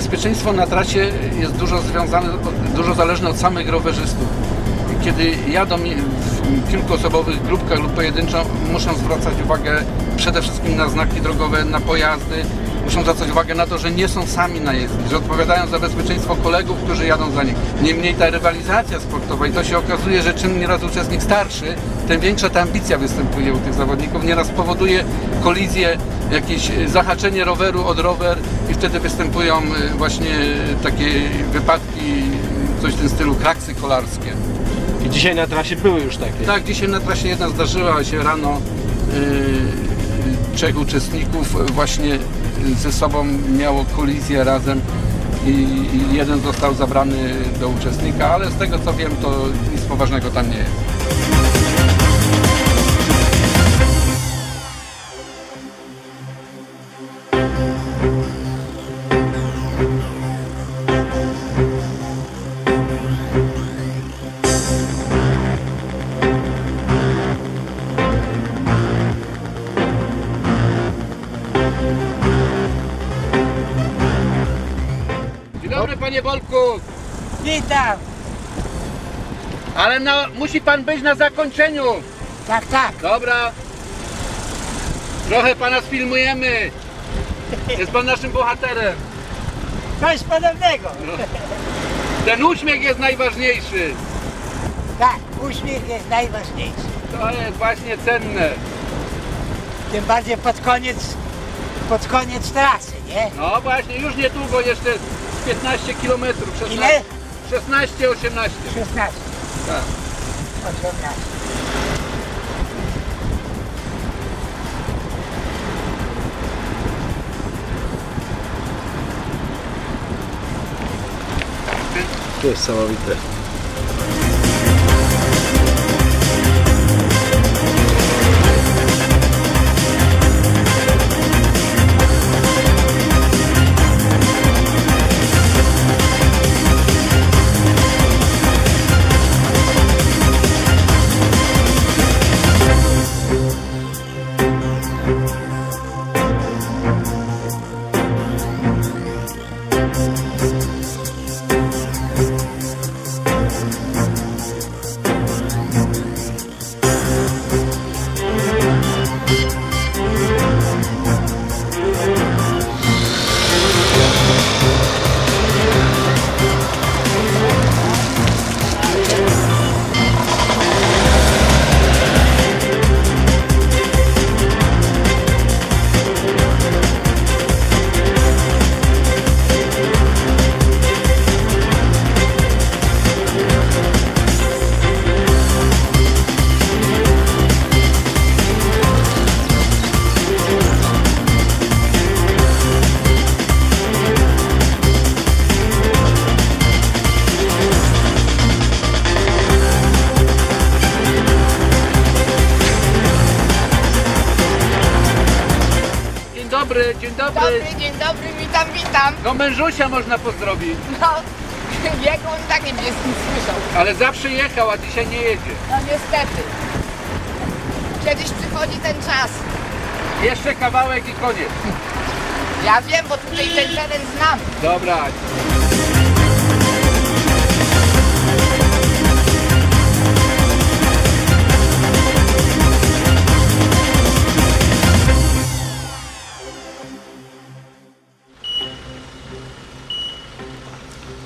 Bezpieczeństwo na trasie jest dużo związane, dużo zależne od samych rowerzystów. Kiedy jadą w kilkuosobowych grupkach lub pojedynczo, muszą zwracać uwagę przede wszystkim na znaki drogowe, na pojazdy, muszą zwracać uwagę na to, że nie są sami na jezdni, że odpowiadają za bezpieczeństwo kolegów, którzy jadą za nich. Niemniej ta rywalizacja sportowa i to się okazuje, że czym nieraz uczestnik starszy, tym większa ta ambicja występuje u tych zawodników, nieraz powoduje kolizję, jakieś zahaczenie roweru od rower i wtedy występują y, właśnie takie wypadki, coś w tym stylu kraksy kolarskie. I dzisiaj na trasie były już takie. Tak, dzisiaj na trasie jedna zdarzyła się rano. Yy, trzech uczestników właśnie ze sobą miało kolizję razem i, jeden został zabrany do uczestnika, ale z tego co wiem, to nic poważnego tam nie jest. Dzień dobry panie Wolku, Witam. ale na, musi pan być na zakończeniu. Tak, tak. Dobra. Trochę pana sfilmujemy. Jest pan naszym bohaterem. Coś podobnego. Ten uśmiech jest najważniejszy. Tak, uśmiech jest najważniejszy. To jest właśnie cenne. Tym bardziej pod koniec, pod koniec trasy, nie? No właśnie, już niedługo, jeszcze z 15 km. Ile? 16, 18. 16, Tak. 18. To jest niesamowite. Dobry, dzień dobry. Dobry, dzień dobry, witam, witam. No mężusia można pozdrowić. No, jego on tak nie będzie słyszał. Ale zawsze jechał, a dzisiaj nie jedzie. No niestety. Kiedyś przychodzi ten czas. Jeszcze kawałek i koniec. Ja wiem, bo tutaj ten teren znam. Dobra.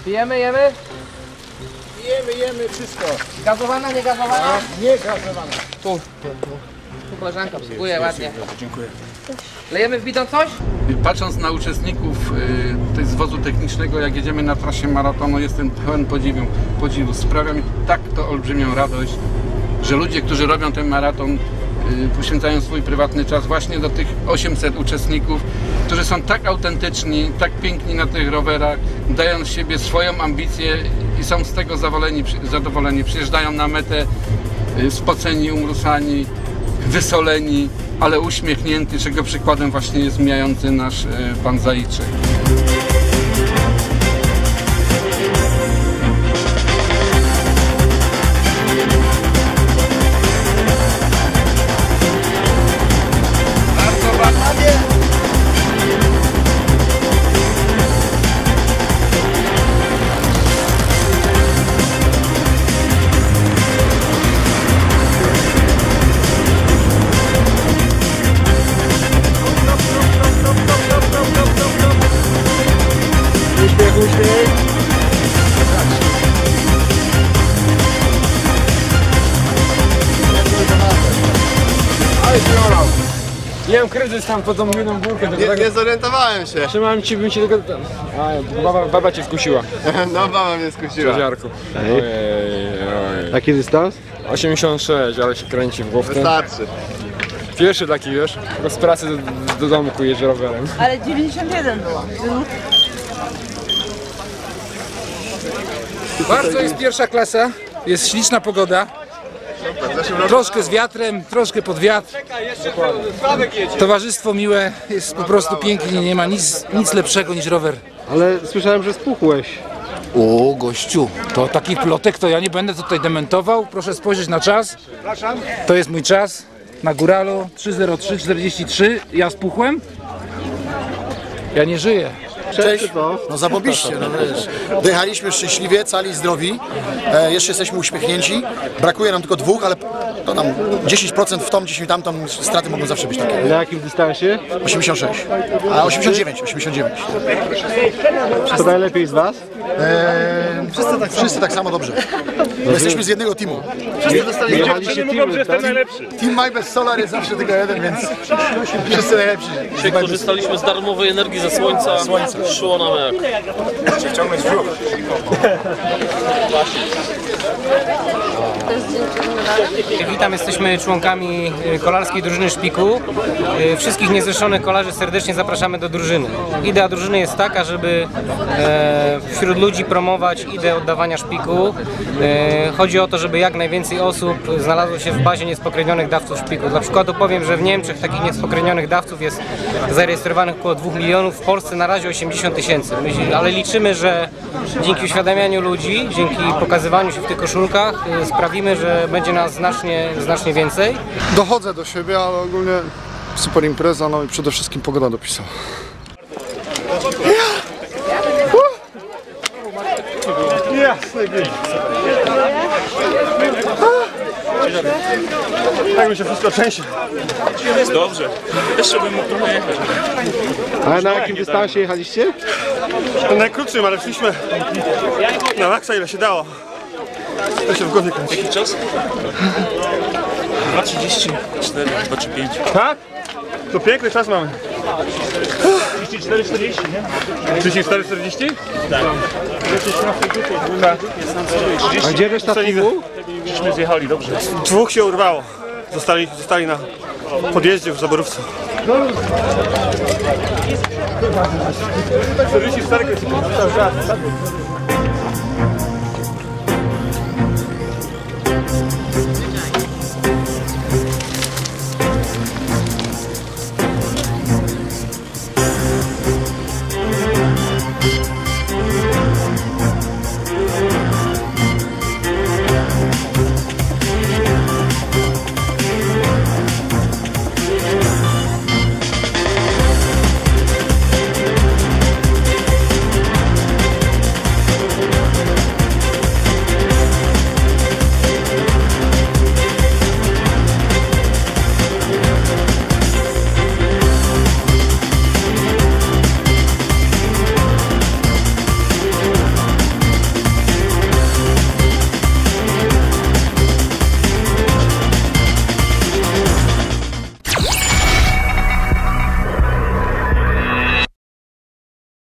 Pijemy, jemy? Jemy, jemy wszystko. Gazowana, nie gazowana? Nie gazowane. Tu, tu, koleżanka obsługuje ładnie. Dziękuję. Lejemy w bidon coś? Patrząc na uczestników y, z wozu technicznego, jak jedziemy na trasie maratonu, jestem pełen podziwu. podziwu. Sprawia mi tak to olbrzymią radość, że ludzie, którzy robią ten maraton, poświęcają swój prywatny czas właśnie do tych 800 uczestników, którzy są tak autentyczni, tak piękni na tych rowerach, dają z siebie swoją ambicję i są z tego zadowoleni. Przyjeżdżają na metę y, spoceni, umrusani, wysoleni, ale uśmiechnięty, czego przykładem właśnie jest mijający nasz y, pan Zajczyk. Miałem kryzys tam pod tą jedną górkę, Nie, tak nie zorientowałem się. trzymałem ci, bym ci tylko... A, baba, baba cię skusiła. No mama mnie skusiła. Ziarku. Ojej, ojej. Jaki dystans? 86, ale się kręci w głowce. Wystarczy. Pierwszy taki, wiesz, z pracy do, do domku jeżdżę rowerem. Ale 91 było. Bardzo jest pierwsza klasa, jest śliczna pogoda. Troszkę z wiatrem, troszkę pod wiatr. Towarzystwo miłe, jest po prostu pięknie, nie ma nic, nic lepszego niż rower. Ale słyszałem, że spuchłeś. O, gościu, to takich plotek to ja nie będę tutaj dementował. Proszę spojrzeć na czas. To jest mój czas na Góralo 30343. Ja spuchłem. Ja nie żyję. Cześć. No zapobiście, no wiesz. Dojechaliśmy szczęśliwie, cali, zdrowi. E, jeszcze jesteśmy uśmiechnięci. Brakuje nam tylko dwóch, ale to nam 10% w tą, 10 tamtą, straty mogą zawsze być takie. Na jakim dystansie? 86. A 89, 89. To najlepiej z Was? E, wszyscy, tak wszyscy tak samo dobrze. Jesteśmy z jednego teamu. Jechaliście teamem, tak? Team My Best Solar jest zawsze tylko jeden, więc wszyscy najlepsi. Dzisiaj korzystaliśmy z darmowej energii ze słońca. Słońce. Szło nam jak. Witam, jesteśmy członkami y, kolarskiej drużyny Szpiku. Y, Wszystkich niezrzeszonych kolarzy serdecznie zapraszamy do drużyny. Idea drużyny jest taka, żeby e, wśród ludzi promować ideę oddawania szpiku. E, Chodzi o to, żeby jak najwięcej osób znalazło się w bazie niespokrewnionych dawców szpiku. Dla przykładu powiem, że w Niemczech takich niespokrewnionych dawców jest zarejestrowanych około 2 milionów, w Polsce na razie 80 tysięcy. Ale liczymy, że dzięki uświadamianiu ludzi, dzięki pokazywaniu się w tych koszulkach y, sprawimy, że będzie nas znacznie, znacznie więcej. Dochodzę do siebie, ale ogólnie super impreza, no i przede wszystkim pogoda dopisała. Tak mi się wszystko trzęsie. Dobrze. Jeszcze bym mógł trochę jechać. Ale na jakim dystansie jechaliście? Najkrótszym, ale szliśmy na maksa ile się dało. To się w głowie kręci. Jaki czas? 2.34, 2.35. Tak? To piękny czas mamy. 34,40, nie? 34,40? Tak. A gdzie reszta teamu? Żeśmy zjechali, dobrze. Dwóch się urwało. Zostali, zostali na podjeździe w Zaborówce. 44 cały czas.